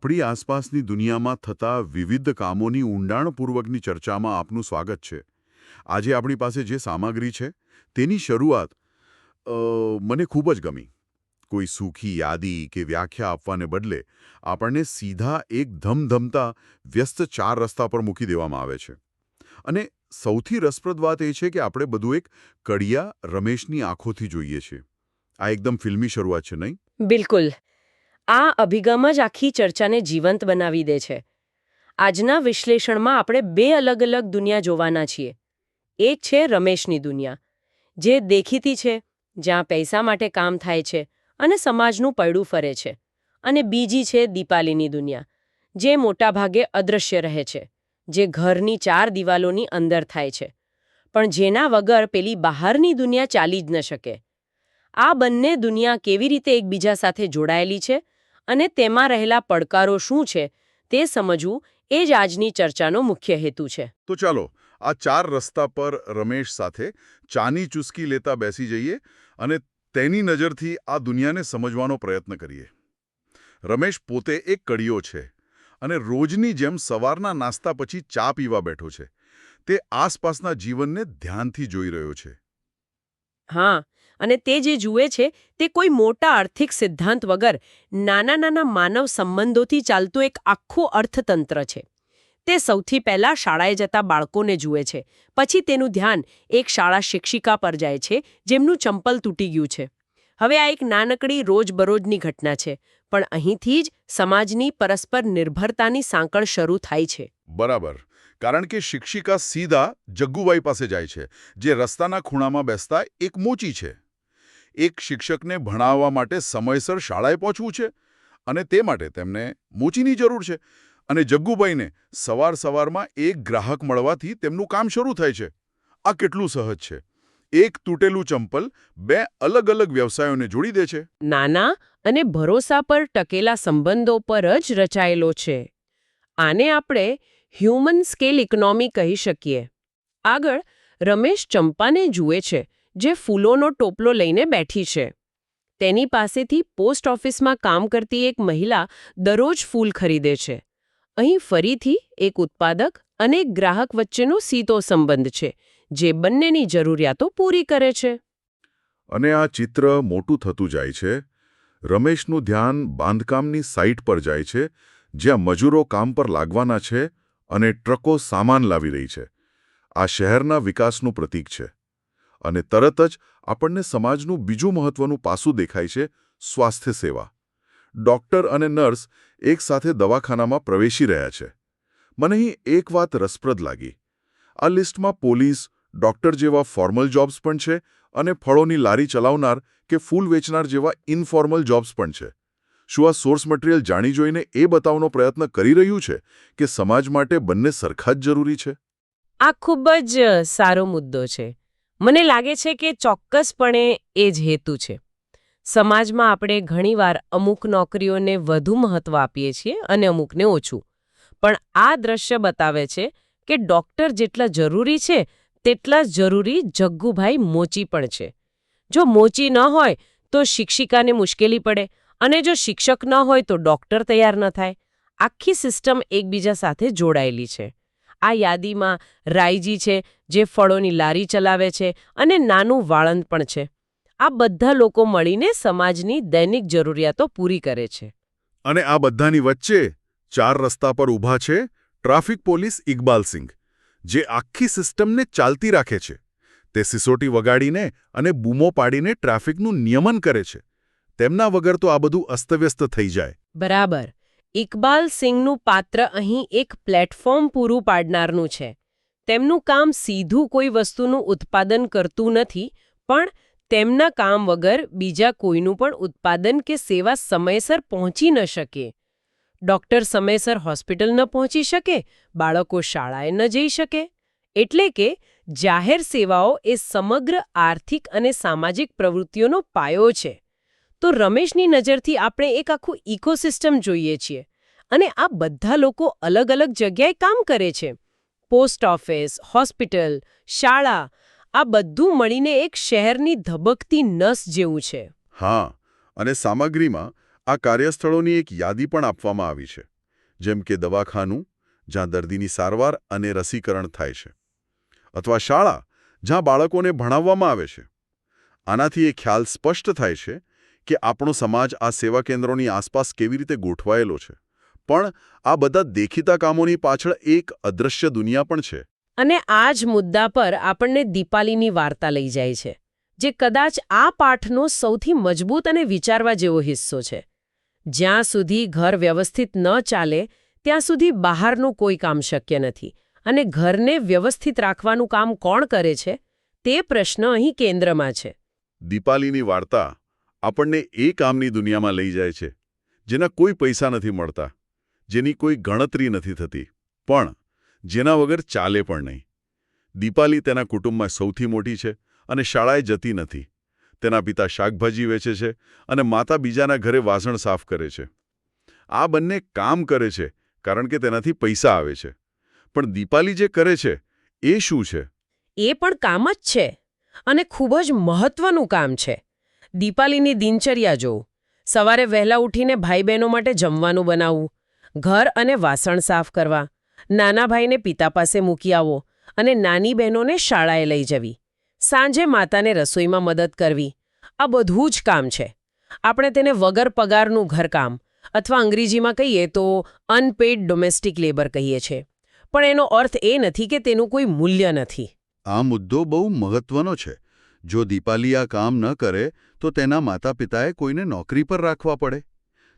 આપણી આસપાસની દુનિયામાં થતા વિવિધ કામોની ઊંડાણપૂર્વકની ચર્ચામાં આપનું સ્વાગત છે. આજે આપણી પાસે જે સામગ્રી છે, તેની શરૂઆત મને ખૂબ જ ગમી. કોઈ સૂખી યાદી કે વ્યાખ્યા આપવાને બદલે આપણને સીધા એક ધમધમતા, વ્યસ્ત ચાર રસ્તા પર મૂકી દેવામાં આવે છે. અને સૌથી રસપ્રદ વાત એ છે કે આપણે બધું એક કડિયા રમેશની આંખોથી જોઈએ છીએ. આ એકદમ ફિલ્મી શરૂઆત છે, નહીં? બિલકુલ. આ અભિગમ જ આખી ચર્ચાને જીવંત બનાવી દે છે. આજના વિશ્લેષણમાં આપણે બે અલગ અલગ દુનિયા જોવાના છીએ. એક છે રમેશની દુનિયા, જે દેખીતી છે, જ્યાં પૈસા માટે કામ થાય છે અને સમાજનું પૈડું ફરે છે. અને બીજી છે દીપાલીની દુનિયા, જે મોટાભાગે અદૃશ્ય રહે છે, જે ઘરની ચાર દિવાલોની અંદર થાય છે. પણ જેના વગર પેલી બહારની દુનિયા ચાલી જ ન શકે. આ બંને દુનિયા કેવી રીતે એકબીજા સાથે જોડાયેલી છે? અને તેમાં રહેલા પડકારો શું છે તે સમજવું એ જ આજની ચર્ચાનો મુખ્ય હેતુ છે. તો ચાલો આ ચાર રસ્તા પર રમેશ સાથે ચાની ચુસ્કી લેતા બેસી જઈએ અને તેની નજરથી આ દુનિયાને સમજવાનો પ્રયત્ન કરીએ. રમેશ પોતે એક કડીયો છે અને રોજની જેમ સવારના નાસ્તા પછી ચા પીવા બેઠો છે. તે આસપાસના જીવનને ધ્યાનથી જોઈ રહ્યો છે. હા અને તે જે જુએ છે, તે કોઈ મોટા આર્થિક સિદ્ધાંત વગર નાના નાના માનવ સંબંધોથી ચાલતું એક આખું અર્થતંત્ર છે. તે સૌથી પહેલા શાળાએ જતા બાળકોને જુએ છે. પછી તેનું ધ્યાન એક શાળા શિક્ષિકા પર જાય છે, જેમનું ચંપલ તૂટી ગયું છે. હવે આ એક નાનકડી રોજબરોજની ઘટના છે, પણ અહીંથી જ સમાજની પરસ્પર નિર્ભરતાની સાંકળ શરૂ થાય છે. બરાબર. કારણ કે શિક્ષિકા સીધા જગ્ગુભાઈ પાસે જાય છે, જે રસ્તાના ખૂણામાં બેસતા એક મોચી છે. એક શિક્ષકને ભણાવવા માટે સમયસર શાળાએ પહોંચવું છે અને તે માટે તેમને મોચીની જરૂર છે. અને જગ્ગુભાઈને સવાર સવારમાં એક ગ્રાહક મળવાથી તેમનું કામ શરૂ થાય છે. આ કેટલું સહજ છે. એક તૂટેલું ચંપલ બે અલગ અલગ વ્યવસાયોને જોડી દે છે. નાના અને ભરોસા પર ટકેલા સંબંધો પર જ રચાયેલો છે. આને આપણે હ્યુમન સ્કેલ ઇકોનોમી કહી શકીએ. આગળ રમેશ ચંપાને જુએ છે. જે ફૂલોનો ટોપલો લઈને બેઠી છે. તેની પાસેથી પોસ્ટ ઓફિસમાં કામ કરતી એક મહિલા દરરોજ ફૂલ ખરીદે છે. અહીં ફરીથી એક ઉત્પાદક અને એક ગ્રાહક વચ્ચેનો સીતો સંબંધ છે, જે બંનેની જરૂરિયાતો પૂરી કરે છે. અને આ ચિત્ર મોટું થતું જાય છે. રમેશનું ધ્યાન બાંધકામની સાઇટ પર જાય છે, જ્યાં મજૂરો કામ પર લાગવાના છે અને ટ્રકો સામાન લાવી રહી છે. આ શહેરના વિકાસનું પ્રતીક છે. અને તરત જ આપણને સમાજનું બીજું મહત્વનું પાસું દેખાય છે, સ્વાસ્થ્ય સેવા. ડોક્ટર અને નર્સ એકસાથે દવાખાનામાં પ્રવેશી રહ્યા છે. મને અહીં એક વાત રસપ્રદ લાગી. આ લિસ્ટમાં પોલીસ, ડોક્ટર જેવા ફોર્મલ જોબ્સ પણ છે અને ફળોની લારી ચલાવનાર કે ફૂલ વેચનાર જેવા ઇનફોર્મલ જોબ્સ પણ છે. શું આ સોર્સ મટીરિયલ જાણી જોઈને એ બતાવવાનો પ્રયત્ન કરી રહ્યું છે કે સમાજ માટે બંને સરખા જ જરૂરી છે? આ ખૂબ જ સારો મુદ્દો છે. મને લાગે છે કે ચોક્કસપણે એ જ હેતુ છે. સમાજમાં આપણે ઘણીવાર અમુક નોકરીઓને વધુ મહત્વ આપીએ છીએ અને અમુકને ઓછું. પણ આ દ્રશ્ય બતાવે છે કે ડોક્ટર જેટલા જરૂરી છે, તેટલા જરૂરી જગ્ગુભાઈ મોચી પણ છે. જો મોચી ન હોય, તો શિક્ષિકાને મુશ્કેલી પડે અને જો શિક્ષક ન હોય, તો ડોક્ટર તૈયાર ન થાય. આખી સિસ્ટમ એકબીજા સાથે જોડાયેલી છે. આ યાદીમાં રાયજી છે જે ફળોની લારી ચલાવે છે અને નાનું વાળંદ પણ છે. આ બધા લોકો મળીને સમાજની દૈનિક જરૂરિયાતો પૂરી કરે છે. અને આ બધાની વચ્ચે ચાર રસ્તા પર ઊભા છે ટ્રાફિક પોલીસ ઇકબાલસિંહ જે આખી સિસ્ટમને ચાલતી રાખે છે. તે સિસોટી વગાડીને અને બૂમો પાડીને ટ્રાફિકનું નિયમન કરે છે. તેમના વગર તો આ બધું અસ્તવ્યસ્ત થઈ જાય. બરાબર. ઇકબાલ સિંહનું પાત્ર અહીં એક પ્લેટફોર્મ પૂરું પાડનારનું છે. તેમનું કામ સીધું કોઈ વસ્તુનું ઉત્પાદન કરતું નથી, પણ તેમના કામ વગર બીજા કોઈનું પણ ઉત્પાદન કે સેવા સમયસર પહોંચી ન શકે. ડૉક્ટર સમયસર હોસ્પિટલ ન પહોંચી શકે, બાળકો શાળાએ ન જઈ શકે. એટલે કે જાહેર સેવાઓ એ સમગ્ર આર્થિક અને સામાજિક પ્રવૃત્તિઓનો પાયો છે. તો રમેશની નજરથી આપણે એક આખું ઇકોસિસ્ટમ જોઈએ છીએ અને આ બધા લોકો અલગ અલગ જગ્યાએ કામ કરે છે. પોસ્ટ ઓફિસ હોસ્પિટલ શાળા, આ બધું મળીને એક શહેરની ધબકતી નસ જેવું છે. હા, અને સામગ્રીમાં આ કાર્યસ્થળોની એક યાદી પણ આપવામાં આવી છે, જેમ કે દવાખાનું, જ્યાં દર્દીની સારવાર અને રસીકરણ થાય છે, અથવા શાળા, જ્યાં બાળકોને ભણાવવામાં આવે છે. આનાથી એ ખ્યાલ સ્પષ્ટ થાય છે કે આપણો સમાજ આ સેવા કેન્દ્રોની આસપાસ કેવી રીતે ગોઠવાયેલો છે. પણ આ બધા દેખીતા કામોની પાછળ એક અદૃશ્ય દુનિયા પણ છે. અને આ જ મુદ્દા પર આપણને દીપાલીની વાર્તા લઈ જાય છે જે કદાચ આ પાઠનો સૌથી મજબૂત અને વિચારવા જેવો હિસ્સો છે. જ્યાં સુધી ઘર વ્યવસ્થિત ન ચાલે ત્યાં સુધી બહારનું કોઈ કામ શક્ય નથી. અને ઘરને વ્યવસ્થિત રાખવાનું કામ કોણ કરે છે? તે પ્રશ્ન અહીં કેન્દ્રમાં છે. દીપાલીની વાર્તા આપણને એ કામની દુનિયામાં લઈ જાય છે, જેના કોઈ પૈસા નથી મળતા, જેની કોઈ ગણતરી નથી થતી. પણ જેના વગર ચાલે પણ નહીં. દીપાલી તેના કુટુંબમાં સૌથી મોટી છે અને શાળાએ જતી નથી. તેના પિતા શાકભાજી વેચે છે અને માતા બીજાના ઘરે વાસણ સાફ કરે છે. આ બંને કામ કરે છે, કારણ કે તેનાથી પૈસા આવે છે. પણ દીપાલી જે કરે છે, એ શું છે? એ પણ કામ જ છે અને ખૂબ જ મહત્વનું કામ છે. દીપાલીની દિનચર્યા જોવું સવારે વહેલા ઉઠીને ભાઈ બહેનો માટે જમવાનું બનાવવું ઘર અને વાસણ સાફ કરવા, નાના ભાઈને પિતા પાસે મૂકી આવો અને નાની બહેનોને શાળાએ લઈ જવી. સાંજે માતાને રસોઈમાં મદદ કરવી, આ બધું જ કામ છે. આપણે તેને વગર પગારનું ઘરકામ અથવા અંગ્રેજીમાં કહીએ તો અનપેડ ડોમેસ્ટિક લેબર કહીએ છીએ પણ એનો અર્થ એ નથી કે તેનું કોઈ મૂલ્ય નથી. આ મુદ્દો બહુ મહત્વનો છે. જો દીપાલી આ કામ ન કરે તો તેના માતા પિતાએ કોઈને નોકરી પર રાખવા પડે,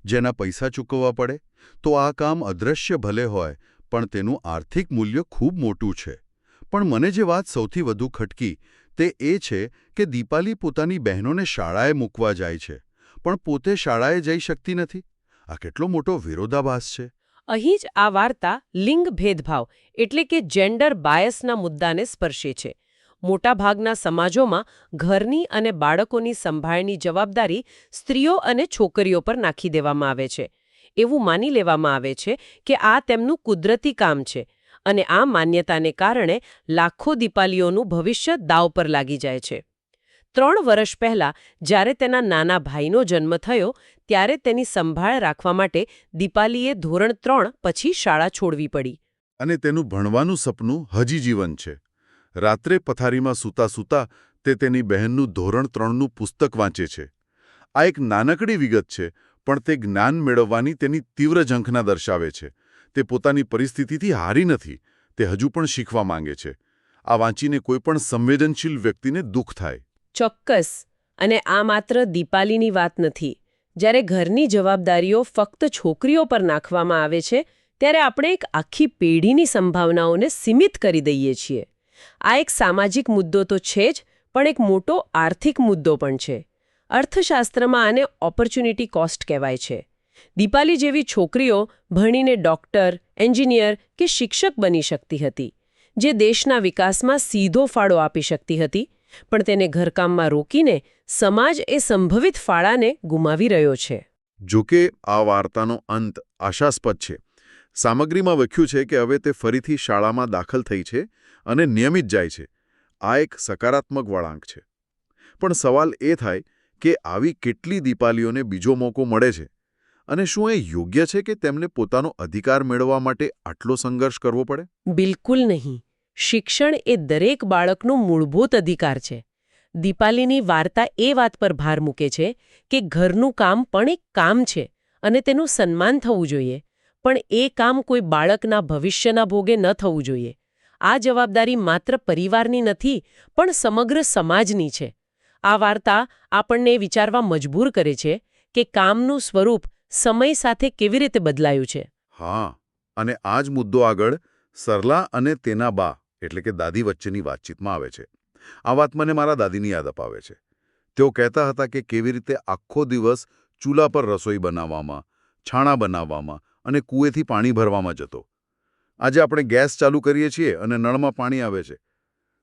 જેના પૈસા ચૂકવવા પડે, તો આ કામ અદૃશ્ય ભલે હોય, પણ તેનું આર્થિક મૂલ્ય ખૂબ મોટું છે. પણ મને જે વાત સૌથી વધુ ખટકી, તે એ છે કે દીપાલી પોતાની બહેનોને શાળાએ મૂકવા જાય છે, પણ પોતે શાળાએ જઈ શકતી નથી. આ કેટલો મોટો વિરોધાભાસ છે. અહીં જ આ વાર્તા લિંગ ભેદભાવ એટલે કે જેન્ડર બાયસના મુદ્દાને સ્પર્શે છે. મોટાભાગના સમાજોમાં ઘરની અને બાળકોની સંભાળની જવાબદારી સ્ત્રીઓ અને છોકરીઓ પર નાખી દેવામાં આવે છે. એવું માની લેવામાં આવે છે કે આ તેમનું કુદરતી કામ છે અને આ માન્યતાને કારણે લાખો દીપાલીઓનું ભવિષ્ય દાવ પર લાગી જાય છે. ત્રણ વર્ષ પહેલા જ્યારે તેના નાના ભાઈનો જન્મ થયો ત્યારે તેની સંભાળ રાખવા માટે દીપાલીએ ધોરણ ત્રણ પછી શાળા છોડવી પડી. અને તેનું ભણવાનું સપનું હજી જીવન છે. રાત્રે પથારીમાં સૂતા સૂતા તે તેની બહેનનું ધોરણ ત્રણનું પુસ્તક વાંચે છે. આ એક નાનકડી વિગત છે, પણ તે જ્ઞાન મેળવવાની તેની તીવ્ર ઝંખના દર્શાવે છે. તે પોતાની પરિસ્થિતિથી હારી નથી, તે હજુ પણ શીખવા માંગે છે. આ વાંચીને કોઈપણ સંવેદનશીલ વ્યક્તિને દુઃખ થાય. ચોક્કસ, અને આ માત્ર દીપાલીની વાત નથી. જ્યારે ઘરની જવાબદારીઓ ફક્ત છોકરીઓ પર નાખવામાં આવે છે, ત્યારે આપણે એક આખી પેઢીની સંભાવનાઓને સીમિત કરી દઈએ છીએ. આ એક સામાજિક મુદ્દો તો છે જ, પણ એક મોટો આર્થિક મુદ્દો પણ છે. અર્થશાસ્ત્રમાં આને ઓપોર્ચ્યુનિટી કોસ્ટ કહેવાય છે. દીપાલી જેવી છોકરીઓ ભણીને ડોક્ટર એન્જિનિયર કે શિક્ષક બની શકતી હતી, જે દેશના વિકાસમાં સીધો ફાળો આપી શકતી હતી, પણ તેને ઘરકામમાં રોકીને સમાજ એ સંભવિત ફાળાને ગુમાવી રહ્યો છે. જોકે આ વાર્તાનો અંત આશાસ્પદ છે. સામગ્રીમાં લખ્યું છે કે હવે તે ફરીથી શાળામાં દાખલ થઈ છે અને નિયમિત જાય છે. આ એક સકારાત્મક વળાંક છે. પણ સવાલ એ થાય કે આવી કેટલી દીપાલીઓને બીજો મોકો મળે છે? અને શું એ યોગ્ય છે કે તેમને પોતાનો અધિકાર મેળવવા માટે આટલો સંઘર્ષ કરવો પડે? બિલકુલ નહીં. શિક્ષણ એ દરેક બાળકનો મૂળભૂત અધિકાર છે. દીપાલીની વાર્તા એ વાત પર ભાર મૂકે છે કે ઘરનું કામ પણ એક કામ છે અને તેનું સન્માન થવું જોઈએ. પણ એ કામ કોઈ બાળકના ભવિષ્યના ભોગે ન થવું જોઈએ. આ જવાબદારી માત્ર પરિવારની નથી, પણ સમગ્ર સમાજની છે. આ વાર્તા આપણને વિચારવા મજબૂર કરે છે કે કામનું સ્વરૂપ સમય સાથે કેવી રીતે બદલાયું છે. હા, અને આ જ મુદ્દો આગળ સરલા અને તેના બા, એટલે કે દાદી વચ્ચેની વાતચીતમાં આવે છે. આ વાત મને મારા દાદીની યાદ અપાવે છે. તેઓ કહેતા હતા કે કેવી રીતે આખો દિવસ ચૂલા પર રસોઈ બનાવવામાં, છાણા બનાવવામાં અને કૂએથી પાણી ભરવામાં જતો. આજે આપણે ગેસ ચાલુ કરીએ છીએ અને નળમાં પાણી આવે છે.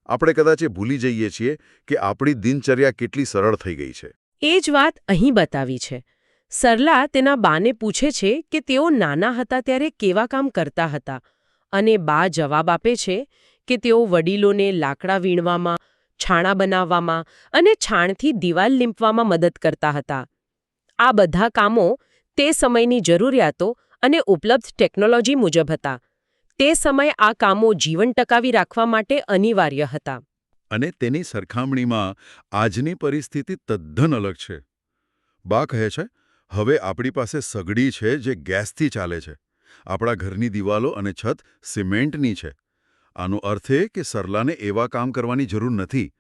આપણે કદાચ એ ભૂલી જઈએ છીએ કે આપણી દિનચર્યા કેટલી સરળ થઈ ગઈ છે. એ જ વાત અહીં બતાવી છે. સરલા તેના બાને પૂછે છે કે તેઓ નાના હતા ત્યારે કેવા કામ કરતા હતા અને બા જવાબ આપે છે કે તેઓ વડીલોને લાકડા વીણવામાં, છાણા બનાવવામાં અને છાણથી દિવાલ લીંપવામાં મદદ કરતા હતા. આ બધા કામો તે સમયની જરૂરિયાતો અને ઉપલબ્ધ ટેકનોલોજી મુજબ હતા. તે સમયે આ કામો જીવન ટકાવી રાખવા માટે અનિવાર્ય હતા. અને તેની સરખામણીમાં આજની પરિસ્થિતિ તદ્દન અલગ છે. બા કહે છે હવે આપણી પાસે સગડી છે જે ગેસથી ચાલે છે. આપણા ઘરની દિવાલો અને છત સિમેન્ટની છે. આનો અર્થ એ કે સરલાને એવા કામ કરવાની જરૂર નથી.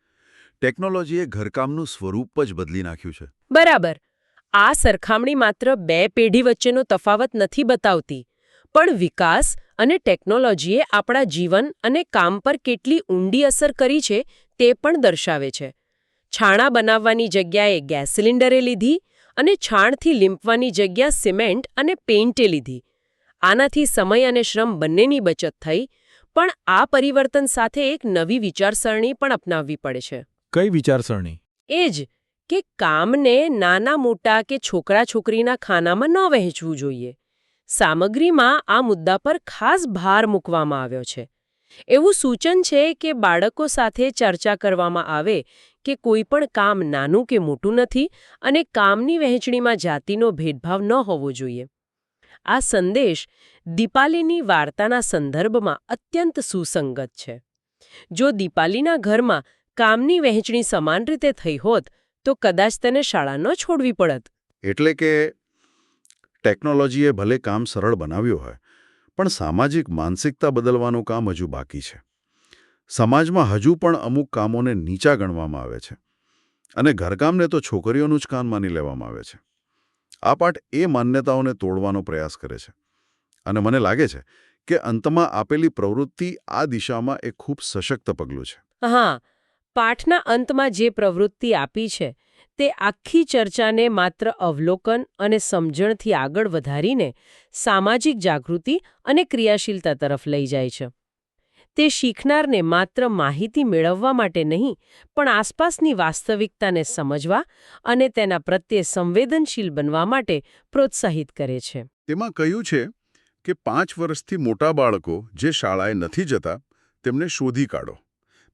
ટેકનોલોજીએ ઘરકામનું સ્વરૂપ જ બદલી નાખ્યું છે. બરાબર. આ સરખામણી માત્ર બે પેઢી વચ્ચેનો તફાવત નથી બતાવતી પણ વિકાસ અને ટેકનોલોજીએ આપણા જીવન અને કામ પર કેટલી ઊંડી અસર કરી છે તે પણ દર્શાવે છે. છાણા બનાવવાની જગ્યાએ ગેસ સિલિન્ડરે લીધી અને છાણથી લીંપવાની જગ્યા સિમેન્ટ અને પેઇન્ટે લીધી. આનાથી સમય અને શ્રમ બંનેની બચત થઈ પણ આ પરિવર્તન સાથે એક નવી વિચારસરણી પણ અપનાવવી પડે છે. કઈ વિચારસરણી? એ જ કે કામને નાના મોટા કે છોકરા છોકરીના ખાનામાં ન વહેંચવું જોઈએ. સામગ્રીમાં આ મુદ્દા પર ખાસ ભાર મૂકવામાં આવ્યો છે. એવું સૂચન છે કે બાળકો સાથે ચર્ચા કરવામાં આવે કે કોઈ પણ કામ નાનું કે મોટું નથી અને કામની વહેંચણીમાં જાતિનો ભેદભાવ ન હોવો જોઈએ. આ સંદેશ દીપાલીની વાર્તાના સંદર્ભમાં અત્યંત સુસંગત છે. જો દીપાલીના ઘરમાં કામની વહેંચણી સમાન રીતે થઈ હોત તો કદાચ તેને શાળા ન છોડવી પડત. એટલે કે ટેકનોલોજીએ ભલે કામ સરળ બનાવ્યું હોય, પણ સામાજિક માનસિકતા બદલવાનું કામ હજુ બાકી છે. સમાજમાં હજુ પણ અમુક કામોને નીચા ગણવામાં આવે છે અને ઘરકામને તો છોકરીઓનું જ કામ માની લેવામાં આવે છે. આ પાઠ એ માન્યતાઓને તોડવાનો પ્રયાસ કરે છે. અને મને લાગે છે કે અંતમાં આપેલી પ્રવૃત્તિ આ દિશામાં એક ખૂબ સશક્ત પગલું છે. હા, પાઠના અંતમાં જે પ્રવૃત્તિ આપી છે તે આખી ચર્ચાને માત્ર અવલોકન અને સમજણથી આગળ વધારીને સામાજિક જાગૃતિ અને ક્રિયાશીલતા તરફ લઈ જાય છે. તે શીખનારને માત્ર માહિતી મેળવવા માટે નહીં, પણ આસપાસની વાસ્તવિકતાને સમજવા અને તેના પ્રત્યે સંવેદનશીલ બનવા માટે પ્રોત્સાહિત કરે છે. તેમાં કહ્યું છે કે પાંચ વર્ષથી મોટા બાળકો જે શાળાએ નથી જતા, તેમને શોધી કાઢો.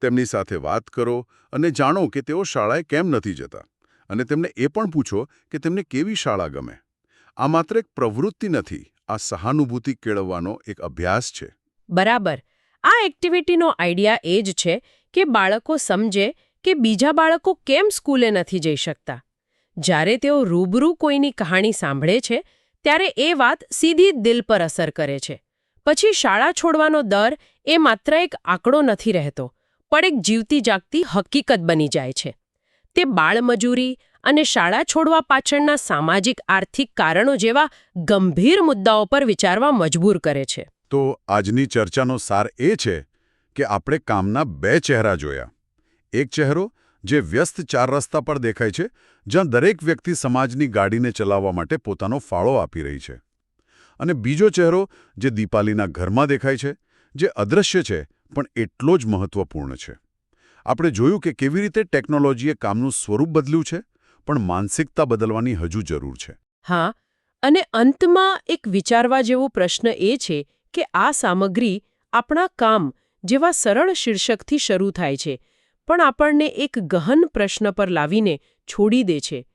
તેમની સાથે વાત કરો અને જાણો કે તેઓ શાળાએ કેમ નથી જતા. અને તેમને એ પણ પૂછો કે તેમને કેવી શાળા ગમે. આ માત્ર એક પ્રવૃત્તિ નથી, આ સહાનુભૂતિ કેળવવાનો એક અભ્યાસ છે. બરાબર. આ એક્ટિવિટીનો આઈડિયા એ જ છે કે બાળકો સમજે કે બીજા બાળકો કેમ સ્કૂલે નથી જઈ શકતા. જ્યારે તેઓ રૂબરૂ કોઈની કહાણી સાંભળે છે, ત્યારે એ વાત સીધી દિલ પર અસર કરે છે. પછી શાળા છોડવાનો દર એ માત્ર એક આંકડો નથી રહેતો, પણ એક જીવતી જાગતી હકીકત બની જાય છે. તે બાળમજૂરી અને શાળા છોડવા પાછળના સામાજિક આર્થિક કારણો જેવા ગંભીર મુદ્દાઓ પર વિચારવા મજબૂર કરે છે. તો આજની ચર્ચાનો સાર એ છે કે આપણે કામના બે ચહેરા જોયા. એક ચહેરો જે વ્યસ્ત ચાર રસ્તા પર દેખાય છે, જ્યાં દરેક વ્યક્તિ સમાજની ગાડીને ચલાવવા માટે પોતાનો ફાળો આપી રહી છે. અને બીજો ચહેરો જે દીપાલીના ઘરમાં દેખાય છે, જે અદૃશ્ય છે, પણ એટલો જ મહત્વપૂર્ણ છે. આપણે જોયું કે કેવી રીતે ટેકનોલોજીએ કામનું સ્વરૂપ બદલ્યું છે પણ માનસિકતા બદલવાની હજુ જરૂર છે. હા અને અંતમાં એક વિચારવા જેવો પ્રશ્ન એ છે કે આ સામગ્રી આપણા કામ જેવા સરળ શીર્ષકથી શરૂ થાય છે પણ આપણને એક ગહન પ્રશ્ન પર લાવીને છોડી દે છે.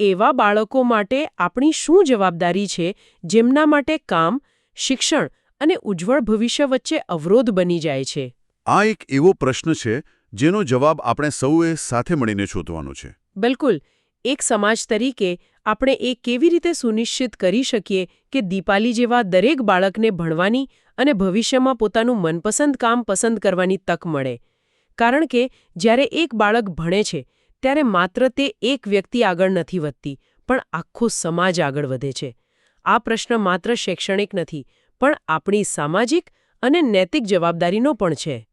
એવા બાળકો માટે આપણી શું જવાબદારી છે જેમના માટે કામ શિક્ષણ અને ઉજ્જવળ ભવિષ્ય વચ્ચે અવરોધ બની જાય છે? આ એક એવો પ્રશ્ન છે જેનો જવાબ આપણે સૌએ સાથે મળીને શોધવાનો છે. બિલકુલ. એક સમાજ તરીકે આપણે એ કેવી રીતે સુનિશ્ચિત કરી શકીએ કે દીપાલી જેવા દરેક બાળકને ભણવાની અને ભવિષ્યમાં પોતાનું મનપસંદ કામ પસંદ કરવાની તક મળે? કારણ કે જ્યારે એક બાળક ભણે છે, ત્યારે માત્ર તે એક વ્યક્તિ આગળ નથી વધતી, પણ આખો સમાજ આગળ વધે છે. આ પ્રશ્ન માત્ર શૈક્ષણિક નથી, પણ આપણી સામાજિક અને નૈતિક જવાબદારીનો પણ છે.